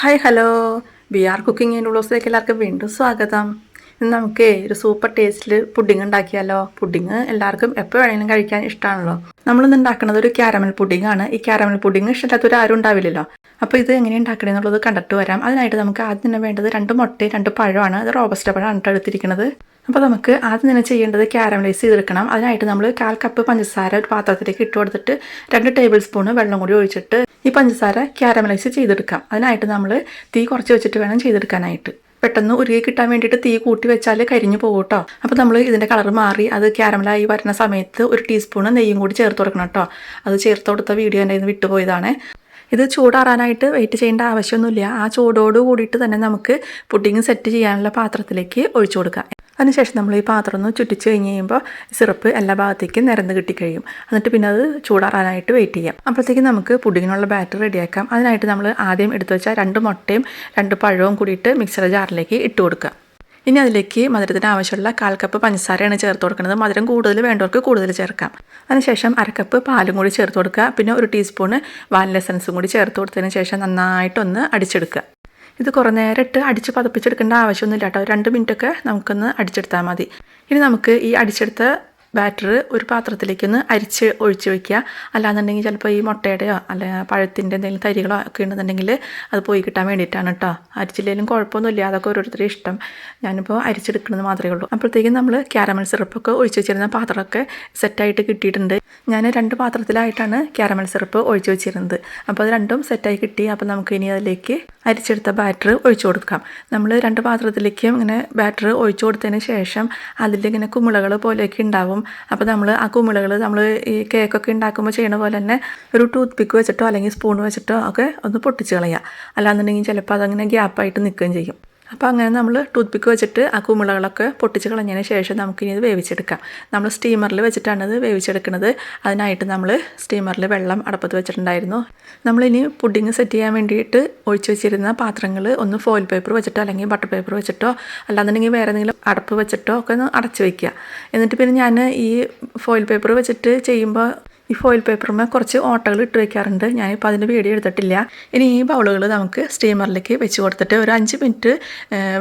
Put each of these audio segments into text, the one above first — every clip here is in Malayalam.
Hi hello B R cooking and വ്ളോഗ്സിലേക്ക് എല്ലാവർക്കും വീണ്ടും സ്വാഗതം. നമുക്ക് ഒരു സൂപ്പർ ടേസ്റ്റിൽ പുഡിംഗ് ഉണ്ടാക്കിയാലോ? പുഡിംഗ് എല്ലാവർക്കും എപ്പോൾ വേണമെങ്കിലും കഴിക്കാൻ ഇഷ്ടമാണല്ലോ നമ്മൾ ഇന്ന് ഉണ്ടാക്കുന്നത് ഒരു ക്യാരമൽ പുഡിംഗ് ആണ് ഈ ക്യാരമൽ പുഡിംഗ് ഇഷ്ടമില്ലാത്തൊരു ആരും ഉണ്ടാവില്ലല്ലോ. അപ്പോൾ ഇത് എങ്ങനെ ഉണ്ടാക്കണേ എന്നുള്ളത് കണ്ടിട്ട് വരാം. അതിനായിട്ട് നമുക്ക് ആദ്യം തന്നെ വേണ്ടത് രണ്ട് മുട്ടയും രണ്ട് പഴമാണ് അത് റോബസ്റ്റ് പഴമാണ് ആണ് എടുത്തിരിക്കുന്നത് അപ്പോൾ നമുക്ക് ആദ്യം തന്നെ ചെയ്യേണ്ടത് ക്യാരമലൈസ് ചെയ്തെടുക്കണം. അതിനായിട്ട് നമ്മൾ കാൽ കപ്പ് പഞ്ചസാര ഒരു പാത്രത്തിലേക്ക് ഇട്ട് കൊടുത്തിട്ട് രണ്ട് ടേബിൾ സ്പൂണ് വെള്ളം കൂടി ഒഴിച്ചിട്ട് ഈ പഞ്ചസാര ക്യാരമലൈസ് ചെയ്തെടുക്കാം. അതിനായിട്ട് നമ്മൾ തീ കുറച്ച് വെച്ചിട്ട് വേണം ചെയ്തെടുക്കാനായിട്ട്. പെട്ടെന്ന് ഉരുകി കിട്ടാൻ വേണ്ടിയിട്ട് തീ കൂട്ടി വെച്ചാൽ കരിഞ്ഞു പോകും കേട്ടോ അപ്പോൾ നമ്മൾ ഇതിന്റെ കളർ മാറി അത് ക്യാരമലായി വരുന്ന സമയത്ത് ഒരു ടീസ്പൂണ് നെയ്യും കൂടി ചേർത്ത് കൊടുക്കണം കേട്ടോ അത് ചേർത്ത് കൊടുത്ത വീഡിയോ എന്റെ വിട്ടുപോയതാണ് ഇത് ചൂടാറാനായിട്ട് വെയിറ്റ് ചെയ്യേണ്ട ആവശ്യമൊന്നുമില്ല. ആ ചൂടോട് കൂടിയിട്ട് തന്നെ നമുക്ക് പുഡിങ് സെറ്റ് ചെയ്യാനുള്ള പാത്രത്തിലേക്ക് ഒഴിച്ചു കൊടുക്കാം. അതിനുശേഷം നമ്മൾ ഈ പാത്രം ഒന്ന് ചുറ്റിച്ച് കഴിഞ്ഞ് കഴിയുമ്പോൾ സിറപ്പ് എല്ലാ ഭാഗത്തേക്കും നിരന്ന് കിട്ടിക്കഴിയും. എന്നിട്ട് പിന്നെ അത് ചൂടാറാനായിട്ട് വെയിറ്റ് ചെയ്യാം. അപ്പോഴത്തേക്കും നമുക്ക് പുഡിങ്ങിനുള്ള ബാറ്റർ റെഡിയാക്കാം അതിനായിട്ട് നമ്മൾ ആദ്യം എടുത്തു വെച്ചാൽ രണ്ട് മുട്ടയും രണ്ട് പഴവും കൂടിയിട്ട് മിക്സർ ജാറിലേക്ക് ഇട്ട് കൊടുക്കുക. ഇനി അതിലേക്ക് മധുരത്തിന് ആവശ്യമുള്ള കാൽ കപ്പ് പഞ്ചസാരയാണ് ചേർത്ത് കൊടുക്കുന്നത്. മധുരം കൂടുതൽ വേണ്ടവർക്ക് കൂടുതൽ ചേർക്കാം. അതിനുശേഷം അരക്കപ്പ് പാലും കൂടി ചേർത്ത് കൊടുക്കുക. പിന്നെ ഒരു ടീസ്പൂണ് വാനില ലെസൻസും കൂടി ചേർത്ത് കൊടുത്തതിന് ശേഷം നന്നായിട്ടൊന്ന് അടിച്ചെടുക്കുക. ഇത് കുറേ നേരം ഇട്ട് അടിച്ച് പതപ്പിച്ചെടുക്കേണ്ട ആവശ്യമൊന്നുമില്ല കേട്ടോ രണ്ട് മിനിറ്റൊക്കെ നമുക്കൊന്ന് അടിച്ചെടുത്താൽ മതി. ഇനി നമുക്ക് ഈ അടിച്ചെടുത്ത ബാറ്റർ ഒരു പാത്രത്തിലേക്കൊന്ന് അരിച്ച് ഒഴിച്ച് വെക്കുക. അല്ലാന്നുണ്ടെങ്കിൽ ചിലപ്പോൾ ഈ മുട്ടയുടെയോ അല്ല പഴത്തിന്റെ എന്തെങ്കിലും തരികളോ ഒക്കെ ഉണ്ടെന്നുണ്ടെങ്കിൽ അത് പോയി കിട്ടാൻ വേണ്ടിയിട്ടാണ് കേട്ടോ അരിച്ചില്ലെങ്കിലും കുഴപ്പമൊന്നുമില്ല. അതൊക്കെ ഓരോരുത്തരും ഇഷ്ടം. ഞാനിപ്പോൾ അരിച്ചെടുക്കുന്നത് മാത്രമേ ഉള്ളൂ. അപ്പോഴത്തേക്കും നമ്മൾ ക്യാരമൽ സിറപ്പൊക്കെ ഒഴിച്ച് വെച്ചിരുന്ന പാത്രമൊക്കെ സെറ്റായിട്ട് കിട്ടിയിട്ടുണ്ട്. ഞാൻ രണ്ട് പാത്രത്തിലായിട്ടാണ് ക്യാരമൽ സിറപ്പ് ഒഴിച്ച് വെച്ചിരുന്നത്. അപ്പോൾ അത് രണ്ടും സെറ്റായി കിട്ടി. അപ്പോൾ നമുക്ക് ഇനി അതിലേക്ക് അരിച്ചെടുത്ത ബാറ്റർ ഒഴിച്ചു കൊടുക്കാം. നമ്മൾ രണ്ട് പാത്രത്തിലേക്കും ഇങ്ങനെ ബാറ്റർ ഒഴിച്ചു കൊടുത്തതിന് ശേഷം അതിലിങ്ങനെ കുമിളകൾ പോലെയൊക്കെ ഉണ്ടാവും. അപ്പോൾ നമ്മൾ ആ കുമിളകൾ നമ്മൾ ഈ കേക്കൊക്കെ ഉണ്ടാക്കുമ്പോൾ ചെയ്യണ പോലെ തന്നെ ഒരു ടൂത്ത് പിക്ക് വെച്ചിട്ടോ അല്ലെങ്കിൽ സ്പൂൺ വെച്ചിട്ടോ ഒക്കെ ഒന്ന് പൊട്ടിച്ച് കളയുക. അല്ലാന്നുണ്ടെങ്കിൽ ചിലപ്പോൾ അതങ്ങനെ ഗ്യാപ്പായിട്ട് നിൽക്കുകയും ചെയ്യും. അപ്പോൾ അങ്ങനെ നമ്മൾ ടൂത്ത് പിക്ക് വെച്ചിട്ട് ആ കുമിളകളൊക്കെ പൊട്ടിച്ച് കളഞ്ഞതിന് ശേഷം നമുക്കിനി ഇത് വേവിച്ചെടുക്കാം. നമ്മൾ സ്റ്റീമറിൽ വെച്ചിട്ടാണ് ഇത് വേവിച്ചെടുക്കുന്നത്. അതിനായിട്ട് നമ്മൾ സ്റ്റീമറിൽ വെള്ളം അടപ്പത്ത് വെച്ചിട്ടുണ്ടായിരുന്നു. നമ്മളിനി പുഡിങ് സെറ്റ് ചെയ്യാൻ വേണ്ടിയിട്ട് ഒഴിച്ച് വെച്ചിരുന്ന പാത്രങ്ങൾ ഒന്ന് ഫോയിൽ പേപ്പർ വെച്ചിട്ടോ അല്ലെങ്കിൽ ബട്ടർ പേപ്പർ വെച്ചിട്ടോ അല്ലാന്നുണ്ടെങ്കിൽ വേറെ എന്തെങ്കിലും അടപ്പ് വെച്ചിട്ടോ ഒക്കെ ഒന്ന് അടച്ച് വയ്ക്കുക എന്നിട്ട് പിന്നെ ഞാൻ ഈ ഫോയിൽ പേപ്പർ വെച്ചിട്ട് ചെയ്യുമ്പോൾ ഈ ഫോയിൽ പേപ്പറുമേ കുറച്ച് ഓട്ടകൾ ഇട്ട് വെക്കാറുണ്ട്. ഞാനിപ്പോൾ അതിന്റെ വീഡിയോ എടുത്തിട്ടില്ല. ഇനി ഈ ബൗളുകൾ നമുക്ക് സ്റ്റീമറിലേക്ക് വെച്ച് കൊടുത്തിട്ട് ഒരു അഞ്ച് മിനിറ്റ്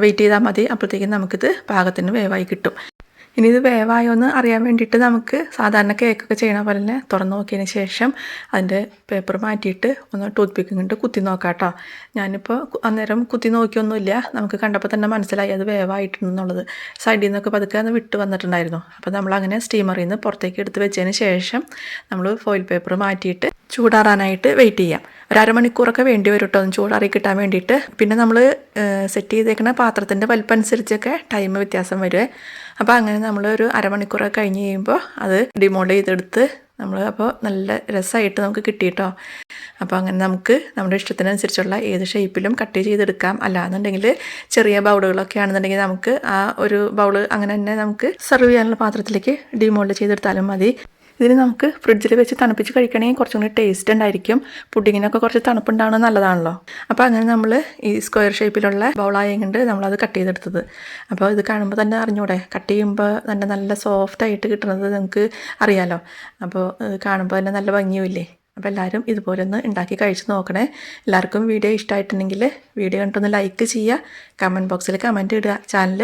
വെയിറ്റ് ചെയ്താൽ മതി. അപ്പോഴത്തേക്കും നമുക്കിത് പാകത്തിന് വേവായി കിട്ടും. ഇനി ഇത് വേവായോ എന്ന് അറിയാൻ വേണ്ടിയിട്ട് നമുക്ക് സാധാരണ കേക്കൊക്കെ ചെയ്യണ പോലെ തന്നെ തുറന്ന് നോക്കിയതിന് ശേഷം അതിന്റെ പേപ്പർ മാറ്റിയിട്ട് ഒന്ന് ടൂത്ത് പിക്ക് കൊണ്ട് കുത്തി നോക്കാം കേട്ടോ ഞാനിപ്പോൾ അന്നേരം കുത്തി നോക്കിയൊന്നുമില്ല. നമുക്ക് കണ്ടപ്പോൾ തന്നെ മനസ്സിലായി അത് വേവായിട്ടുണ്ടെന്നുള്ളത് സൈഡിൽ നിന്നൊക്കെ പതുക്കെ അത് വിട്ട് വന്നിട്ടുണ്ടായിരുന്നു. അപ്പോൾ നമ്മൾ അങ്ങനെ സ്റ്റീമറിൽ നിന്ന് പുറത്തേക്ക് എടുത്ത് വെച്ചതിന് ശേഷം നമ്മൾ ഫോയിൽ പേപ്പർ മാറ്റിയിട്ട് ചൂടാറാനായിട്ട് വെയിറ്റ് ചെയ്യാം. ഒരു അരമണിക്കൂറൊക്കെ വേണ്ടി വരും കേട്ടോ ഒന്ന് ചൂടാറി കിട്ടാൻ വേണ്ടിയിട്ട്. പിന്നെ നമ്മൾ സെറ്റ് ചെയ്തേക്കുന്ന പാത്രത്തിന്റെ വലിപ്പം അനുസരിച്ചൊക്കെ ടൈം വ്യത്യാസം വരുമേ അപ്പോൾ അങ്ങനെ നമ്മൾ ഒരു അരമണിക്കൂറൊക്കെ കഴിഞ്ഞ് കഴിയുമ്പോൾ അത് ഡിമോൾഡ് ചെയ്തെടുത്ത് നമ്മൾ അപ്പോൾ നല്ല രസമായിട്ട് നമുക്ക് കിട്ടി കിട്ടിയിട്ടോ അപ്പോൾ അങ്ങനെ നമുക്ക് നമ്മുടെ ഇഷ്ടത്തിനനുസരിച്ചുള്ള ഏത് ഷേപ്പിലും കട്ട് ചെയ്തെടുക്കാം. അല്ലാന്നുണ്ടെങ്കിൽ ചെറിയ ബൗളുകളൊക്കെ ആണെന്നുണ്ടെങ്കിൽ നമുക്ക് ആ ഒരു ബൗൾ അങ്ങനെ തന്നെ നമുക്ക് സെർവ് ചെയ്യാനുള്ള പാത്രത്തിലേക്ക് ഡിമോൾഡ് ചെയ്തെടുത്താലും മതി. ഇതിന് നമുക്ക് ഫ്രിഡ്ജിൽ വെച്ച് തണുപ്പിച്ച് കഴിക്കണമെങ്കിൽ കുറച്ചും കൂടി ടേസ്റ്റ് ഉണ്ടായിരിക്കും. പുഡിങ്ങിനൊക്കെ കുറച്ച് തണുപ്പുണ്ടാവുന്നത് നല്ലതാണല്ലോ. അപ്പോൾ അങ്ങനെ നമ്മൾ ഈ സ്ക്വയർ ഷേപ്പിലുള്ള ബൗളായ കൊണ്ട് നമ്മളത് കട്ട് ചെയ്തെടുത്തത്. അപ്പോൾ ഇത് കാണുമ്പോൾ തന്നെ അറിഞ്ഞൂടെ? കട്ട് ചെയ്യുമ്പോൾ തന്നെ നല്ല സോഫ്റ്റായിട്ട് കിട്ടുന്നത് നിങ്ങൾക്ക് അറിയാമല്ലോ അപ്പോൾ കാണുമ്പോൾ തന്നെ നല്ല ഭംഗിയുമില്ലേ? അപ്പോൾ എല്ലാവരും ഇതുപോലെ ഒന്ന് ഉണ്ടാക്കി കഴിച്ച് നോക്കണേ. എല്ലാവർക്കും വീഡിയോ ഇഷ്ടമായിട്ടുണ്ടെങ്കിൽ വീഡിയോ കണ്ടൊന്ന് ലൈക്ക് ചെയ്യുക. കമന്റ് ബോക്സിൽ കമന്റ് ഇടുക. ചാനൽ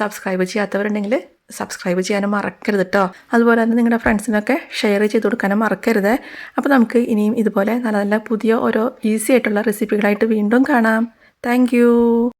സബ്സ്ക്രൈബ് ചെയ്യാത്തവരുണ്ടെങ്കിൽ സബ്സ്ക്രൈബ് ചെയ്യാനും മറക്കരുത് കേട്ടോ അതുപോലെ തന്നെ നിങ്ങളുടെ ഫ്രണ്ട്സിനൊക്കെ ഷെയർ ചെയ്ത് കൊടുക്കാനും മറക്കരുത്. അപ്പോൾ നമുക്ക് ഇനിയും ഇതുപോലെ നല്ല നല്ല പുതിയ ഓരോ ഈസി ആയിട്ടുള്ള റെസിപ്പികളായിട്ട് വീണ്ടും കാണാം. താങ്ക്